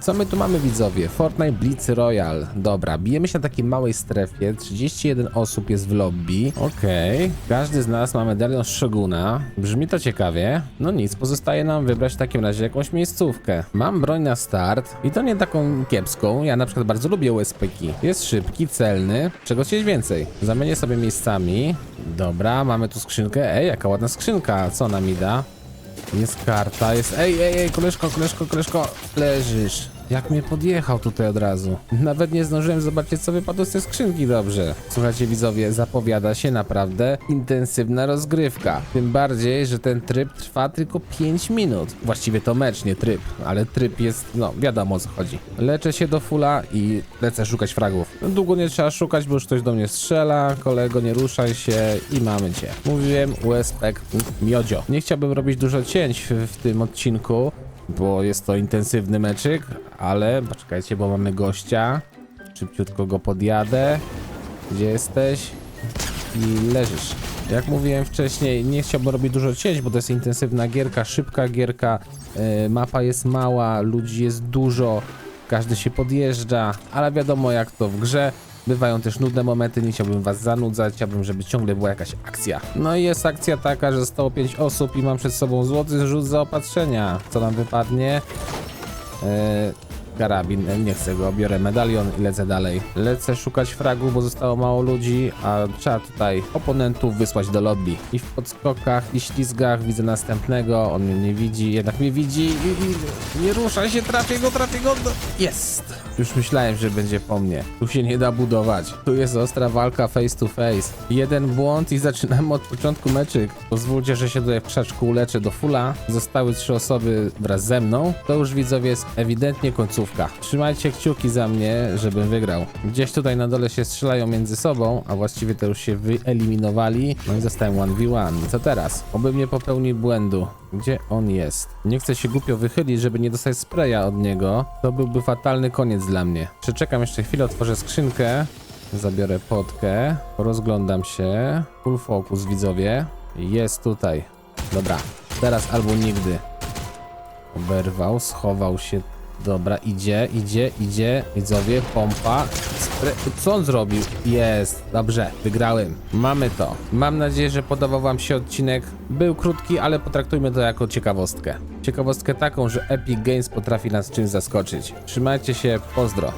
Co my tu mamy widzowie? Fortnite Blitz Royal. Dobra, bijemy się na takiej małej strefie. 31 osób jest w lobby. Okej. Każdy z nas ma medalion Shoguna. Brzmi to ciekawie. No nic, pozostaje nam wybrać w takim razie jakąś miejscówkę. Mam broń na start i to nie taką kiepską. Ja na przykład bardzo lubię USP-ki. Jest szybki, celny. Czego chcieć więcej? Zamienię sobie miejscami. Dobra, mamy tu skrzynkę. Ej, jaka ładna skrzynka. Co ona mi da? Jest karta, jest... Ej, ej, ej, koleżko, koleżko, koleżko, leżysz. Jak mnie podjechał tutaj od razu. Nawet nie zdążyłem zobaczyć, co wypadło z tej skrzynki dobrze. Słuchajcie, widzowie, zapowiada się naprawdę intensywna rozgrywka. Tym bardziej, że ten tryb trwa tylko 5 minut. Właściwie to mecz, nie tryb, ale tryb jest, no, wiadomo o co chodzi. Leczę się do fula i lecę szukać fragów. Długo nie trzeba szukać, bo już ktoś do mnie strzela. Kolego, nie ruszaj się i mamy cię. Mówiłem, USPek, miodzio. Nie chciałbym robić dużo cięć w, w tym odcinku, bo jest to intensywny meczyk, ale poczekajcie, bo mamy gościa. Szybciutko go podjadę. Gdzie jesteś? I leżysz. Jak mówiłem wcześniej, nie chciałbym robić dużo cięć, bo to jest intensywna gierka, szybka gierka. Yy, mapa jest mała, ludzi jest dużo, każdy się podjeżdża, ale wiadomo jak to w grze. Bywają też nudne momenty, nie chciałbym was zanudzać, chciałbym, żeby ciągle była jakaś akcja. No i jest akcja taka, że zostało 5 osób i mam przed sobą złoty rzut zaopatrzenia. Co nam wypadnie? Eee, karabin, nie chcę go, biorę medalion i lecę dalej. Lecę szukać fragów, bo zostało mało ludzi, a trzeba tutaj oponentów wysłać do lobby. I w podskokach, i ślizgach widzę następnego, on mnie nie widzi, jednak mnie widzi i, i nie rusza się, trafię go, trafię go, no, jest! Już myślałem, że będzie po mnie. Tu się nie da budować. Tu jest ostra walka face to face. Jeden błąd i zaczynamy od początku meczyk. Pozwólcie, że się tutaj w krzaczku uleczę do fula. Zostały trzy osoby wraz ze mną. To już widzowie jest ewidentnie końcówka. Trzymajcie kciuki za mnie, żebym wygrał. Gdzieś tutaj na dole się strzelają między sobą, a właściwie to już się wyeliminowali. No i zostałem 1v1. Co teraz? Obym nie popełnił błędu. Gdzie on jest? Nie chcę się głupio wychylić, żeby nie dostać spraya od niego. To byłby fatalny koniec dla mnie. Przeczekam jeszcze chwilę, otworzę skrzynkę. Zabiorę potkę. Rozglądam się. Full focus, widzowie. Jest tutaj. Dobra. Teraz albo nigdy. Oberwał, schował się. Dobra, idzie, idzie, idzie. Widzowie, pompa. Spre... Co on zrobił? Jest, dobrze, wygrałem. Mamy to. Mam nadzieję, że podobał Wam się odcinek. Był krótki, ale potraktujmy to jako ciekawostkę. Ciekawostkę taką, że Epic Games potrafi nas czymś zaskoczyć. Trzymajcie się, pozdro.